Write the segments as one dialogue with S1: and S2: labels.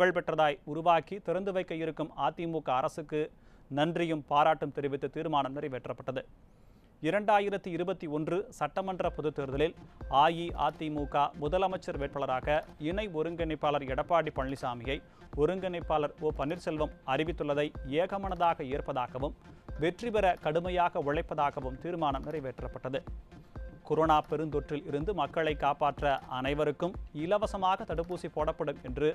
S1: புகழ்பெற்றதாய் உருவாக்கி திறந்து வைக்க இருக்கும் அதிமுக அரசுக்கு நன்றியும் பாராட்டும் தெரிவித்து தீர்மானம் நிறைவேற்றப்பட்டது. இரண்டாயிரத்தி இருபத்தி ஒன்று சட்டமன்ற பொதுத் தேர்தலில் அஇஅதிமுக முதலமைச்சர் வேட்பாளராக இணை ஒருங்கிணைப்பாளர் எடப்பாடி பழனிசாமியை ஒருங்கிணைப்பாளர் ஓ பன்னீர்செல்வம் அறிவித்துள்ளதை ஏகமனதாக ஏற்பதாகவும் வெற்றி பெற கடுமையாக உழைப்பதாகவும் தீர்மானம் நிறைவேற்றப்பட்டது. கொரோனா பெருந்தொற்றில் இருந்து மக்களை காப்பாற்ற அனைவருக்கும் இலவசமாக தடுப்பூசி போடப்படும் என்று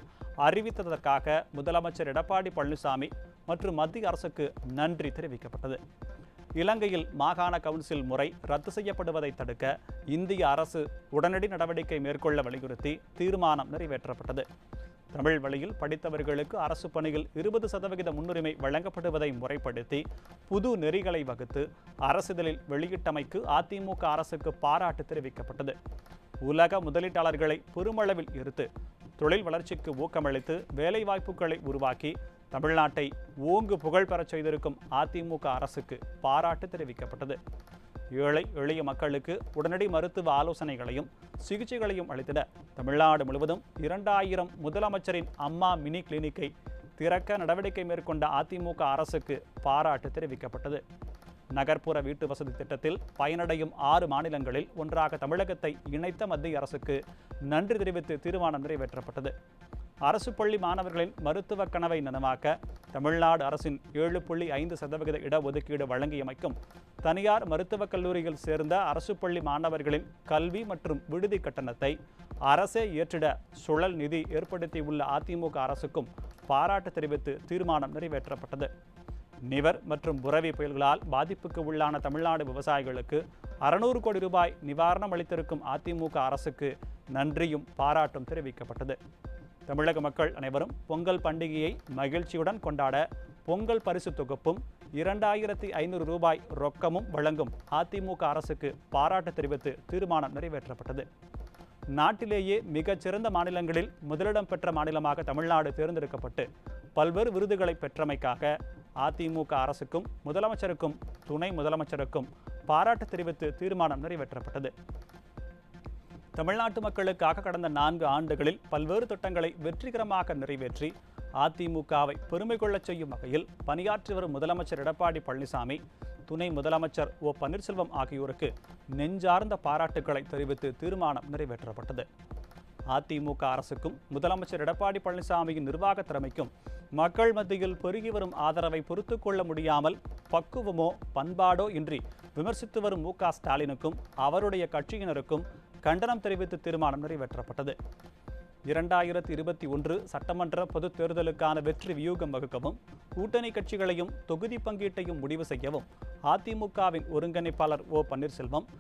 S1: அறிவித்ததற்காக முதலமைச்சர் எடப்பாடி பழனிசாமி மற்றும் மத்திய அரசுக்கு நன்றி தெரிவிக்கப்பட்டது. இலங்கையில் மாகாண கவுன்சில் முறை ரத்து செய்யப்படுவதை தடுக்க இந்திய அரசு உடனடி நடவடிக்கை மேற்கொள்ள வலியுறுத்தி தீர்மானம் நிறைவேற்றப்பட்டது. தமிழ் வழியில் படித்தவர்களுக்கு அரசு பணியில் இருபது சதவிகித முன்னுரிமை வழங்கப்படுவதை முறைப்படுத்தி புது நெறிகளை வகுத்து அரசிதழில் வெளியிட்டமைக்கு அதிமுக அரசுக்கு பாராட்டு தெரிவிக்கப்பட்டது. உலக முதலீட்டாளர்களை பெருமளவில் ஈர்த்து தொழில் வளர்ச்சிக்கு ஊக்கமளித்து வேலைவாய்ப்புகளை உருவாக்கி தமிழ்நாட்டை ஓங்கு புகழ் பெறச் செய்திருக்கும் அதிமுக அரசுக்கு பாராட்டு தெரிவிக்கப்பட்டது. ஏழை எளிய மக்களுக்கு உடனடி மருத்துவ ஆலோசனைகளையும் சிகிச்சைகளையும் அளித்திட தமிழ்நாடு முழுவதும் இரண்டாயிரம் முதலமைச்சரின் அம்மா மினி கிளினிக்கை திறக்க நடவடிக்கை மேற்கொண்ட அதிமுக அரசுக்கு பாராட்டு தெரிவிக்கப்பட்டது. நகர்ப்புற வீட்டு வசதி திட்டத்தில் பயனடையும் ஆறு மாநிலங்களில் ஒன்றாக தமிழகத்தை இணைத்த மத்திய அரசுக்கு நன்றி தெரிவித்து தீர்மானம் நிறைவேற்றப்பட்டது. அரசு பள்ளி மாணவர்களின் மருத்துவ கனவை நனவாக்க தமிழ்நாடு அரசின் ஏழு புள்ளி ஐந்து சதவிகித இடஒதுக்கீடு வழங்கியமைக்கும் தனியார் மருத்துவக் கல்லூரியில் சேர்ந்த அரசு பள்ளி மாணவர்களின் கல்வி மற்றும் விடுதி கட்டணத்தை அரசே ஏற்றிட சுழல் நிதி ஏற்படுத்தியுள்ள அதிமுக அரசுக்கும் பாராட்டு தெரிவித்து தீர்மானம் நிறைவேற்றப்பட்டது. நிவர் மற்றும் புரவி புயல்களால் பாதிப்புக்கு உள்ளான தமிழ்நாடு விவசாயிகளுக்கு அறுநூறு கோடி ரூபாய் நிவாரணம் அளித்திருக்கும் அதிமுக அரசுக்கு நன்றியும் பாராட்டும் தெரிவிக்கப்பட்டது. தமிழக மக்கள் அனைவரும் பொங்கல் பண்டிகையை மகிழ்ச்சியுடன் கொண்டாட பொங்கல் பரிசு தொகுப்பும் இரண்டாயிரத்தி ஐநூறு ரூபாய் ரொக்கமும் வழங்கும் அதிமுக அரசுக்கு பாராட்டு தெரிவித்து தீர்மானம் நிறைவேற்றப்பட்டது. நாட்டிலேயே மிகச்சிறந்த மாநிலங்களில் முதலிடம் பெற்ற மாநிலமாக தமிழ்நாடு தேர்ந்தெடுக்கப்பட்டு பல்வேறு விருதுகளை பெற்றமைக்காக அதிமுக அரசுக்கும் முதலமைச்சருக்கும் துணை முதலமைச்சருக்கும் பாராட்டு தெரிவித்து தீர்மானம் நிறைவேற்றப்பட்டது. தமிழ்நாட்டு மக்களுக்காக கடந்த நான்கு ஆண்டுகளில் பல்வேறு திட்டங்களை வெற்றிகரமாக நிறைவேற்றி அதிமுகவை பெருமை கொள்ளச் செய்யும் வகையில் பணியாற்றி வரும் முதலமைச்சர் எடப்பாடி பழனிசாமி துணை முதலமைச்சர் ஓ பன்னீர்செல்வம் ஆகியோருக்கு நெஞ்சார்ந்த பாராட்டுக்களை தெரிவித்து தீர்மானம் நிறைவேற்றப்பட்டது. அதிமுக அரசுக்கும் முதலமைச்சர் எடப்பாடி பழனிசாமியின் நிர்வாக திறமைக்கும் மக்கள் மத்தியில் பெருகி வரும் ஆதரவை பொறுத்து கொள்ள முடியாமல் பக்குவமோ பண்பாடோ இன்றி விமர்சித்து வரும் மு ஸ்டாலினுக்கும் அவருடைய கட்சியினருக்கும் கண்டனம் தெரிவித்து தீர்மானம் நிறைவேற்றப்பட்டது. இரண்டாயிரத்தி இருபத்தி ஒன்று சட்டமன்ற பொதுத் தேர்தலுக்கான வெற்றி வியூகம் வகுக்கவும் கூட்டணி கட்சிகளையும் தொகுதி பங்கீட்டையும் முடிவு செய்யவும் அதிமுகவின் ஒருங்கிணைப்பாளர் ஓ பன்னீர்செல்வம்